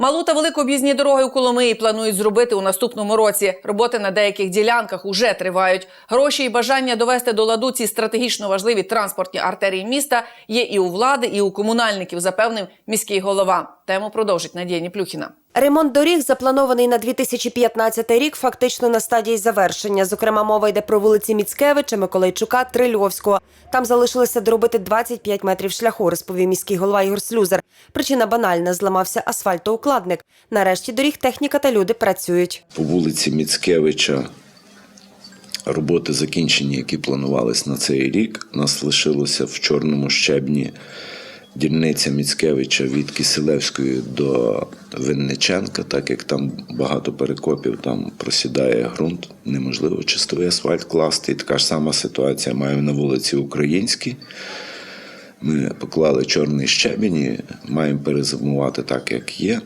Малу та велику об'їзні дороги у Коломиї планують зробити у наступному році. Роботи на деяких ділянках уже тривають. Гроші і бажання довести до ладу ці стратегічно важливі транспортні артерії міста є і у влади, і у комунальників, запевнив міський голова. Тему продовжить Надія Ніплюхіна. Ремонт доріг, запланований на 2015 рік, фактично на стадії завершення. Зокрема, мова йде про вулиці Міцкевича, Миколайчука, Трильовського. Там залишилося доробити 25 метрів шляху, розповів міський голова Ігор Слюзер. Причина банальна – зламався асфальтоукладник. Нарешті доріг техніка та люди працюють. По вулиці Міцкевича роботи закінчені, які планувались на цей рік. Нас лишилося в чорному щебні дільниця Міцкевича від Киселевської до Винниченка, так як там багато перекопів, там просідає ґрунт, неможливо чистовий асфальт класти. І така ж сама ситуація маємо на вулиці Українській. Ми поклали чорний щебінь і маємо перезимувати так, як є.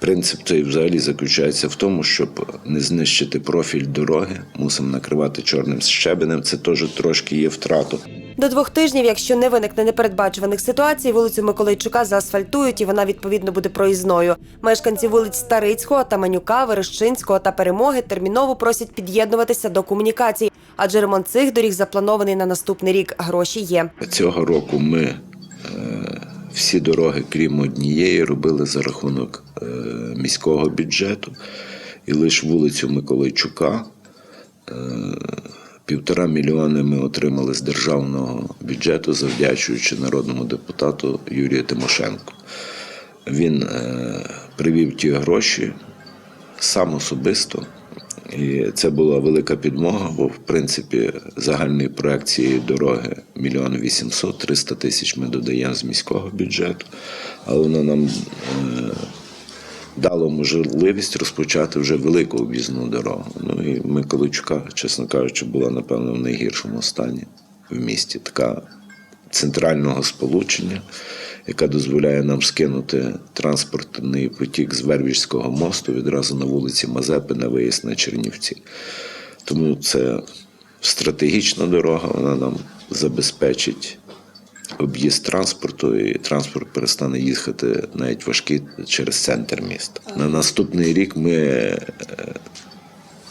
Принцип цей взагалі заключається в тому, щоб не знищити профіль дороги, мусимо накривати чорним щебенем. Це теж трошки є втрату. До двох тижнів, якщо не виникне непередбачуваних ситуацій, вулицю Миколайчука заасфальтують і вона відповідно буде проїзною. Мешканці вулиць Старицького, Таманюка, Верещинського та Перемоги терміново просять під'єднуватися до комунікацій, адже ремонт цих доріг запланований на наступний рік. Гроші є. Цього року ми е, всі дороги, крім однієї, робили за рахунок е, міського бюджету. І лише вулицю Миколайчука е, півтора мільйони ми отримали з державного бюджету, завдячуючи народному депутату Юрію Тимошенку. Він е, привів ті гроші сам особисто. І це була велика підмога, бо в принципі загальний проект цієї дороги мільйон вісімсот, 300 тисяч ми додаємо з міського бюджету, але воно нам е, дало можливість розпочати вже велику об'їзну дорогу. Ну і Миколайчука, чесно кажучи, була напевно в найгіршому стані в місті. Така центрального сполучення, яка дозволяє нам скинути транспортний потік з Вервіжського мосту відразу на вулиці Мазепи на виїзд на Чернівці. Тому це стратегічна дорога, вона нам забезпечить об'їзд транспорту, і транспорт перестане їхати навіть важкий через центр міста. На наступний рік ми е,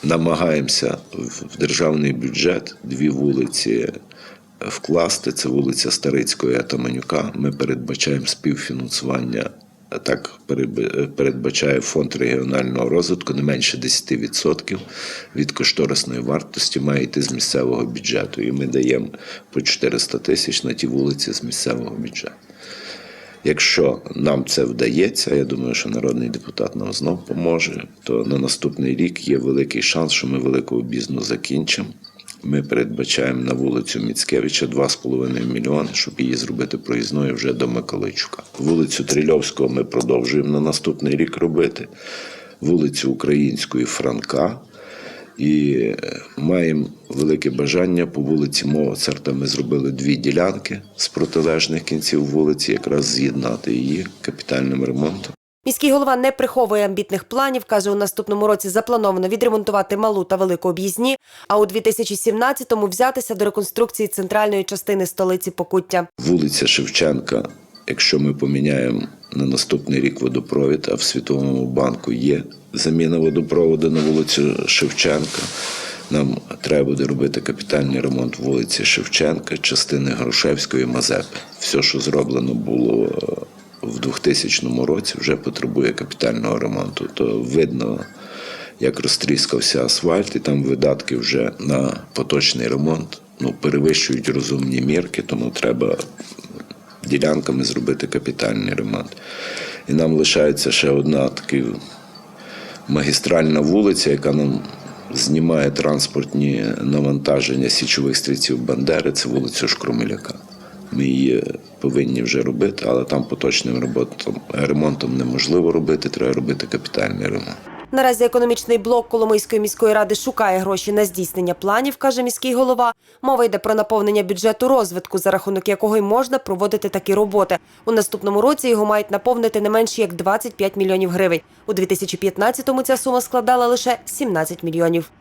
намагаємося в державний бюджет дві вулиці вкласти. Це вулиця Старицької Атаманюка. Ми передбачаємо співфінансування. Так передбачає фонд регіонального розвитку не менше 10% від кошторисної вартості має йти з місцевого бюджету. І ми даємо по 400 тисяч на ті вулиці з місцевого бюджету. Якщо нам це вдається, я думаю, що народний депутат нам знов поможе, то на наступний рік є великий шанс, що ми велику об'їзну закінчимо. Ми передбачаємо на вулицю Міцкевича 2,5 мільйони, щоб її зробити проїзною вже до Миколайчука. Вулицю Трильовського ми продовжуємо на наступний рік робити. Вулицю Української Франка. І е, маємо велике бажання по вулиці Моцарта. Ми зробили дві ділянки з протилежних кінців вулиці, якраз з'єднати її капітальним ремонтом. Міський голова не приховує амбітних планів. каже, у наступному році заплановано відремонтувати малу та велику об'їзні, а у 2017-му взятися до реконструкції центральної частини столиці Покуття. Вулиця Шевченка, якщо ми поміняємо на наступний рік водопровід, а в Світовому банку є заміна водопроводу на вулицю Шевченка. Нам треба буде робити капітальний ремонт вулиці Шевченка, частини Грушевської Мазепи. Все, що зроблено було в 2000 році, вже потребує капітального ремонту. То видно, як розтріскався асфальт, і там видатки вже на поточний ремонт ну, перевищують розумні мірки, тому треба ділянками зробити капітальний ремонт. І нам лишається ще одна така магістральна вулиця, яка нам знімає транспортні навантаження січових стрільців Бандери, це вулиця Шкрумеляка. Ми її повинні вже робити, але там поточним ремонтом, ремонтом неможливо робити, треба робити капітальний ремонт. Наразі економічний блок Коломийської міської ради шукає гроші на здійснення планів, каже міський голова. Мова йде про наповнення бюджету розвитку, за рахунок якого й можна проводити такі роботи. У наступному році його мають наповнити не менше як 25 мільйонів гривень. У 2015-му ця сума складала лише 17 мільйонів.